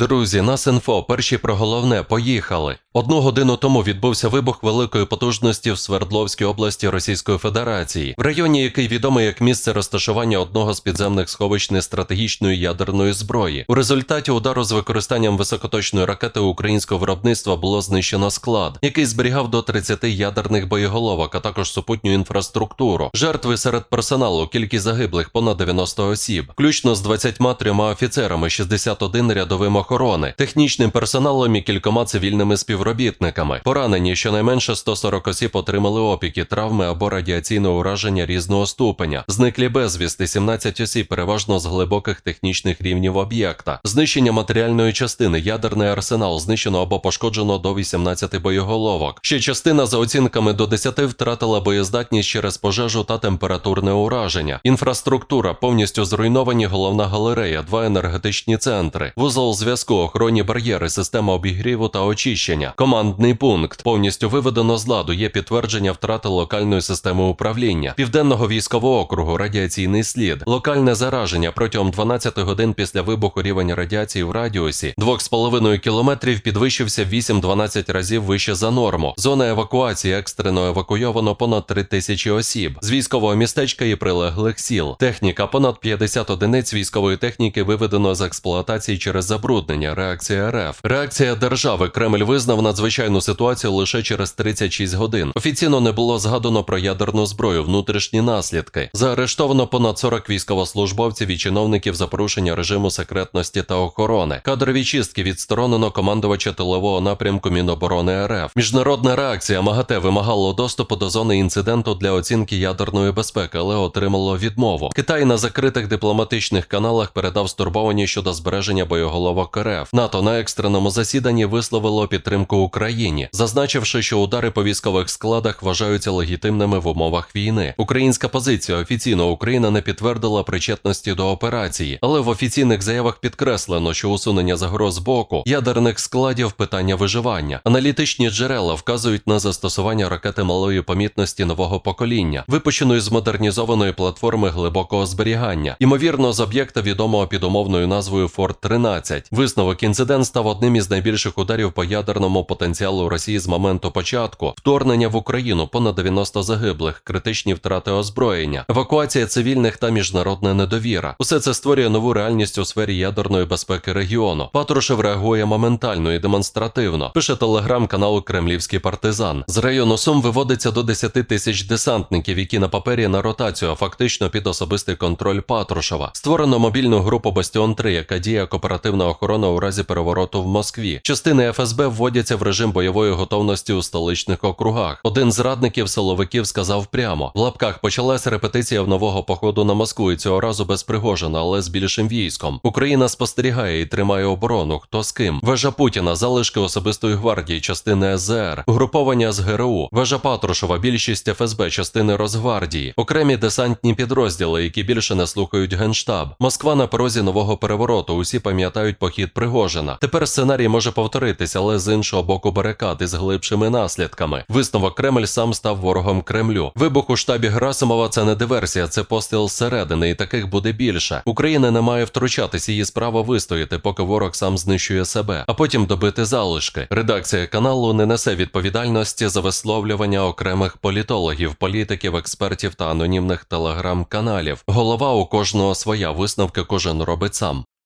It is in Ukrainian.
Друзі, нас інфо, перші про головне, поїхали. Одну годину тому відбувся вибух великої потужності в Свердловській області Російської Федерації, в районі, який відомий як місце розташування одного з підземних сховищ нестратегічної ядерної зброї. У результаті удару з використанням високоточної ракети українського виробництва було знищено склад, який зберігав до 30 ядерних боєголовок, а також супутню інфраструктуру. Жертви серед персоналу, кількість загиблих понад 90 осіб, включно з 23 офіцерами, 61 рядовим охорони, технічним персоналом і кількома цивільними співробітниками. Поранені щонайменше 140 осіб отримали опіки, травми або радіаційне ураження різного ступеня. Зниклі безвісти 17 осіб, переважно з глибоких технічних рівнів об'єкта. Знищення матеріальної частини, ядерний арсенал знищено або пошкоджено до 18 боєголовок. Ще частина за оцінками до 10 втратила боєздатність через пожежу та температурне ураження. Інфраструктура повністю зруйновані. Головна галерея, два енергетичні центри, вузол зв'язку, охоронні бар'єри, система обігріву та очищення. Командний пункт повністю виведено з ладу. Є підтвердження втрати локальної системи управління, південного військового округу, радіаційний слід, локальне зараження протягом 12 годин після вибуху рівень радіації в радіусі 2,5 кілометрів підвищився в 8-12 разів вище за норму. Зона евакуації екстрено евакуйовано понад 3 тисячі осіб з військового містечка і прилеглих сіл. Техніка понад 50 одиниць військової техніки виведено з експлуатації через забруднення. Реакція РФ. Реакція держави Кремль визнав надзвичайну ситуацію лише через 36 годин. Офіційно не було згадано про ядерну зброю, внутрішні наслідки. Заарештовано понад 40 військовослужбовців і чиновників за порушення режиму секретності та охорони. Кадрові чистки відсторонено командувача тилового напрямку Міноборони РФ. Міжнародна реакція МАГАТЕ вимагало доступу до зони інциденту для оцінки ядерної безпеки, але отримало відмову. Китай на закритих дипломатичних каналах передав стурбовані щодо збереження боєголовок РФ. НАТО на екстреному засіданні висловило підтримку Україні, зазначивши, що удари по військових складах вважаються легітимними в умовах війни. Українська позиція офіційно Україна не підтвердила причетності до операції, але в офіційних заявах підкреслено, що усунення загроз боку ядерних складів питання виживання. Аналітичні джерела вказують на застосування ракети малої помітності нового покоління, випущеної з модернізованої платформи глибокого зберігання, ймовірно, з об'єкта відомого під умовною назвою Форт 13 Висновок інцидент став одним із найбільших ударів по ядерному потенціалу Росії з моменту початку вторгнення в Україну понад 90 загиблих, критичні втрати озброєння, евакуація цивільних та міжнародна недовіра. Усе це створює нову реальність у сфері ядерної безпеки регіону. Патрушев реагує моментально і демонстративно. Пише телеграм-канал Кремлівський партизан. З району Сум виводиться до 10 тисяч десантників, які на папері на ротацію, а фактично під особистий контроль Патрушева. Створено мобільну групу Бастіон 3 яка діє як оперативна охорона у разі перевороту в Москві. Частини ФСБ вводяться в режим бойової готовності у столичних округах. Один з радників силовиків сказав прямо: в лапках почалась репетиція в нового походу на Москву, і цього разу без Пригожина, але з більшим військом. Україна спостерігає і тримає оборону. Хто з ким? Вежа Путіна, залишки особистої гвардії, частини СЗР, угруповання з ГРУ, вежа Патрушева, більшість ФСБ, частини Росгвардії, окремі десантні підрозділи, які більше не слухають генштаб. Москва на порозі нового перевороту. Усі пам'ятають похід Пригожина. Тепер сценарій може повторитися, але з іншого боку барикад із глибшими наслідками. Висновок Кремль сам став ворогом Кремлю. Вибух у штабі Герасимова це не диверсія, це постріл зсередини, і таких буде більше. Україна не має втручатись, її справа вистояти, поки ворог сам знищує себе, а потім добити залишки. Редакція каналу не несе відповідальності за висловлювання окремих політологів, політиків, експертів та анонімних телеграм-каналів. Голова у кожного своя висновки кожен робить сам.